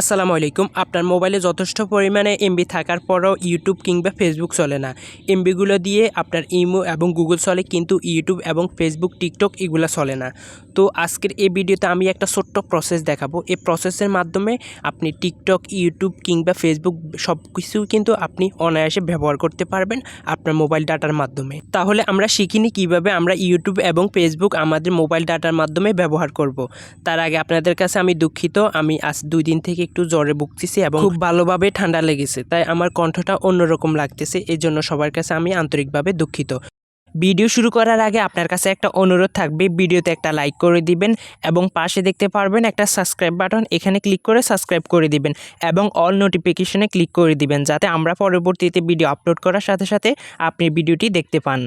আসসালামু আলাইকুম। আপনার মোবাইলে যথেষ্ট পরিমাণে এমবি থাকার পরও ইউটিউব কিংবা ফেসবুক চলে না। এমবিগুলো দিয়ে আপনার ইমো এবং গুগল চলে, কিন্তু ইউটিউব এবং ফেসবুক টিকটক এগুলো চলে না। তো আজকের এই ভিডিওতে আমি একটা ছোট্ট প্রসেস দেখাবো। এই প্রসেসের মাধ্যমে আপনি টিকটক ইউটিউব কিংবা ফেসবুক সব কিছু কিন্তু আপনি অনায়াসে ব্যবহার করতে পারবেন আপনার মোবাইল ডাটার মাধ্যমে। তাহলে আমরা শিখিনি কীভাবে আমরা ইউটিউব এবং ফেসবুক আমাদের মোবাইল ডাটার মাধ্যমে ব্যবহার করব। তার আগে আপনাদের কাছে আমি দুঃখিত। আমি আজ দুই দিন থেকে একটু জ্বরে ভুগতেছি এবং খুব ভালোভাবে ঠান্ডা লেগেছে। তাই আমার কণ্ঠটা অন্যরকম লাগতেছে এই জন্য সবার কাছে আমি আন্তরিকভাবে দুঃখিত। ভিডিও শুরু করার আগে আপনার কাছে একটা অনুরোধ থাকবে ভিডিওতে একটা লাইক করে দিবেন এবং পাশে দেখতে পারবেন একটা সাবস্ক্রাইব বাটন এখানে ক্লিক করে সাবস্ক্রাইব করে দিবেন এবং অল নোটিফিকেশনে ক্লিক করে দিবেন যাতে আমরা পরবর্তীতে ভিডিও আপলোড করার সাথে সাথে আপনি ভিডিওটি দেখতে পান।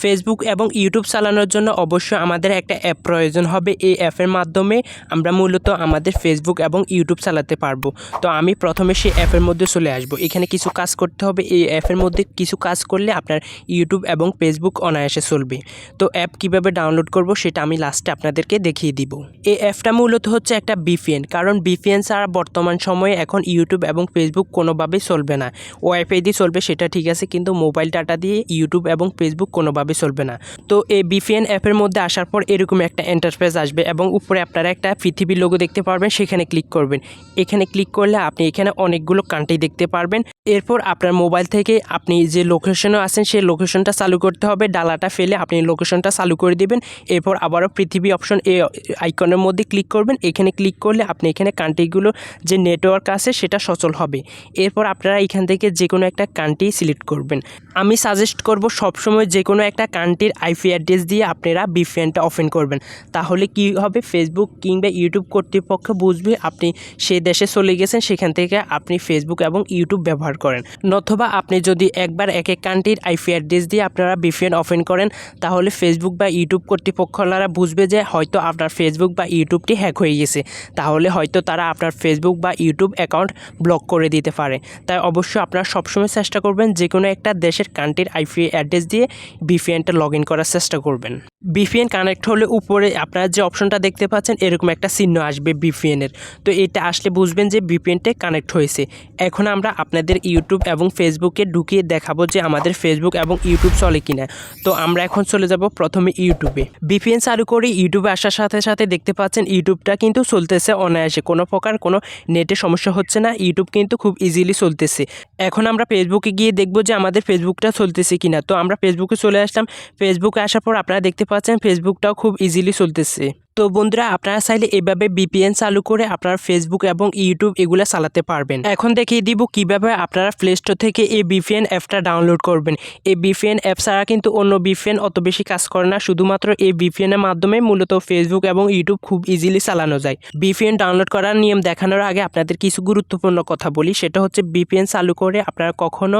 ফেসবুক এবং ইউটিউব চালানোর জন্য অবশ্যই আমাদের একটা অ্যাপ প্রয়োজন হবে। এই অ্যাপের মাধ্যমে আমরা মূলত আমাদের ফেসবুক এবং ইউটিউব চালাতে পারব। তো আমি প্রথমে সেই অ্যাপের মধ্যে চলে আসব। এখানে কিছু কাজ করতে হবে। এই অ্যাপের মধ্যে কিছু কাজ করলে আপনার ইউটিউব এবং ফেসবুক অনায়াসে চলবে। তো অ্যাপ কীভাবে ডাউনলোড করব সেটা আমি লাস্টে আপনাদেরকে দেখিয়ে দিব। এই অ্যাপটা মূলত হচ্ছে একটা বিপিএন কারণ বিপিএন ছাড়া বর্তমান সময়ে এখন ইউটিউব এবং ফেসবুক কোনোভাবেই চলবে না। ওয়াইফাই দিয়ে চলবে সেটা ঠিক আছে। কিন্তু মোবাইল ডাটা দিয়ে ইউটিউব এবং ফেসবুক কোনোভাবে চলবে না। তো এই বিপিএন অ্যাপের মধ্যে আসার পর এরকম একটা এন্টারপ্রাইজ আসবে এবং উপরে আপনারা একটা পৃথিবীর লোগো দেখতে পারবেন, সেখানে ক্লিক করবেন। এখানে ক্লিক করলে আপনি এখানে অনেকগুলো কান্ট্রি দেখতে পারবেন। এরপর আপনার মোবাইল থেকে আপনি যে লোকেশনে আছেন, সেই লোকেশনটা চালু করতে হবে। ডালাটা ফেলে আপনি লোকেশনটা চালু করে দিবেন। এরপর আবারও পৃথিবী অপশন এই আইকনের মধ্যে ক্লিক করবেন। এখানে ক্লিক করলে আপনি এখানে কান্ট্রিগুলো যে নেটওয়ার্ক আছে, সেটা সচল হবে। এরপর আপনারা এখান থেকে যে কোনো একটা কান্ট্রি সিলেক্ট করবেন। আমি সাজেস্ট করব সবসময় যে কোনো একটা কান্ট্রির আইপি অ্যাড্রেস দিয়ে আপনারা বিপিএনটা ওপেন করবেন। তাহলে কি হবে? ফেসবুক কিংবা ইউটিউব কর্তৃপক্ষ বুঝবে আপনি সেই দেশে চলে গেছেন, সেখান থেকে আপনি ফেসবুক এবং ইউটিউব ব্যবহার করেন। নতুবা আপনি যদি একবার এক এক কান্ট্রির আইপি অ্যাড্রেস দিয়ে আপনারা বিপিএন ওপেন করেন, তাহলে ফেসবুক বা ইউটিউব কর্তৃপক্ষরা বুঝবে যে হয়তো আপনার ফেসবুক বা ইউটিউবটি হ্যাক হয়ে গেছে। তাহলে হয়তো তারা আপনার ফেসবুক বা ইউটিউব অ্যাকাউন্ট ব্লক করে দিতে পারে। তাই অবশ্যই আপনারা সবসময় চেষ্টা করবেন যে কোনো একটা দেশের কান্ট্রির আইপি অ্যাড্রেস দিয়ে বিপিএনটা লগ ইন করার চেষ্টা করবেন। বিপিএন কানেক্ট হলে উপরে আপনারা যে অপশনটা দেখতে পাচ্ছেন, এরকম একটা চিহ্ন আসবে বিপিএনের তো এটা আসলে বুঝবেন যে বিপিএনটা কানেক্ট হয়েছে। এখন আমরা আপনাদের ইউটিউব এবং ফেসবুকে ঢুকিয়ে দেখাবো যে আমাদের ফেসবুক এবং ইউটিউব চলে কিনা। তো আমরা এখন চলে যাব প্রথমে ইউটিউবে বিপিএন চালু করে ইউটিউবে আসার সাথে সাথে দেখতে পাচ্ছেন ইউটিউবটা কিন্তু চলতেছে অনায়াসে। কোনো প্রকার কোনো নেটে সমস্যা হচ্ছে না ইউটিউব কিন্তু খুব ইজিলি চলতেছে। এখন আমরা ফেসবুকে গিয়ে দেখব যে আমাদের ফেসবুকটা চলতেছে কিনা। তো আমরা ফেসবুকে চলে আসলাম। ফেসবুকে আসার পর আপনারা দেখতে পাচ্ছেন ফেসবুকটাও খুব ইজিলি চলতেছে। তো বন্ধুরা, আপনারা চাইলে এভাবে বিপিএন চালু করে আপনার ফেসবুক এবং ইউটিউব এগুলো চালাতে পারবেন। এখন দেখিয়ে দিব কীভাবে আপনারা প্লে স্টোর থেকে এই বিপিএন অ্যাপটা ডাউনলোড করবেন। এই বিপিএন অ্যাপ ছাড়া কিন্তু অন্য বিপিএন অত বেশি কাজ করে না। শুধুমাত্র এই বিপিএনের মাধ্যমে মূলত ফেসবুক এবং ইউটিউব খুব ইজিলি চালানো যায়। বিপিএন ডাউনলোড করার নিয়ম দেখানোর আগে আপনাদের কিছু গুরুত্বপূর্ণ কথা বলি। সেটা হচ্ছে বিপিএন চালু করে আপনারা কখনো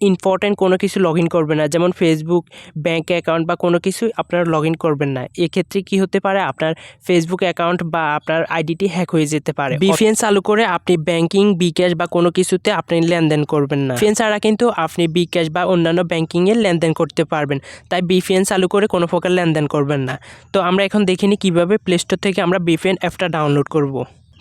ইম্পর্টেন্ট কোনো কিছু লগ ইন করবেন না। যেমন ফেসবুক ব্যাঙ্ক অ্যাকাউন্ট বা কোনো কিছু আপনারা লগ ইন করবেন না। এক্ষেত্রে কি হতে পারে? আপনার ফেসবুক অ্যাকাউন্ট বা আপনার আইডিটি হ্যাক হয়ে যেতে পারে। বিপিএন চালু করে আপনি ব্যাংকিং বিকাশ বা কোনো কিছুতে আপনি লেনদেন করবেন না। বিপিএন ছাড়া কিন্তু আপনি বিকাশ বা অন্যান্য ব্যাংকিংয়ে লেনদেন করতে পারবেন। তাই বিপিএন চালু করে কোনো প্রকার লেনদেন করবেন না। তো আমরা এখন দেখিনি কীভাবে প্লে স্টোর থেকে আমরা বিপিএন অ্যাপটা ডাউনলোড করব।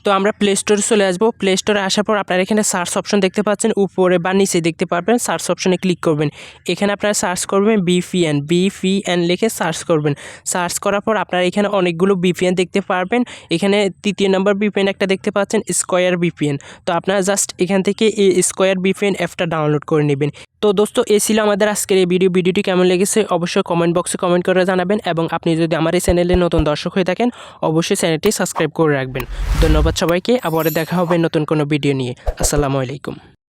তো আমরা প্লে স্টোরে চলে আসব। প্লে স্টোরে আসার পর আপনারা এখানে সার্চ অপশন দেখতে পাচ্ছেন। উপরে বা নিচে দেখতে পারবেন। সার্চ অপশনে ক্লিক করবেন। এখানে আপনারা সার্চ করবেন বিপিএন বিপিএন লিখে সার্চ করবেন। সার্চ করার পর আপনারা এখানে অনেকগুলো বিপিএন দেখতে পারবেন। এখানে তৃতীয় নম্বর বিপিএন একটা দেখতে পাচ্ছেন স্কোয়ার বিপিএন তো আপনারা জাস্ট এখান থেকে এই স্কোয়ার বিপিএন অ্যাপটা ডাউনলোড করে নেবেন। তো দোস্ত এ ছিল আমাদের আজকের এই ভিডিও ভিডিওটি কেমন লেগেছে অবশ্যই কমেন্ট বক্সে কমেন্ট করে জানাবেন এবং আপনি যদি আমার এই চ্যানেলে নতুন দর্শক হয়ে থাকেন, অবশ্যই চ্যানেলটি সাবস্ক্রাইব করে রাখবেন। ধন্যবাদ সবাইকে আবার দেখা হবে নতুন কোনো ভিডিও নিয়ে। আসসালামু আলাইকুম।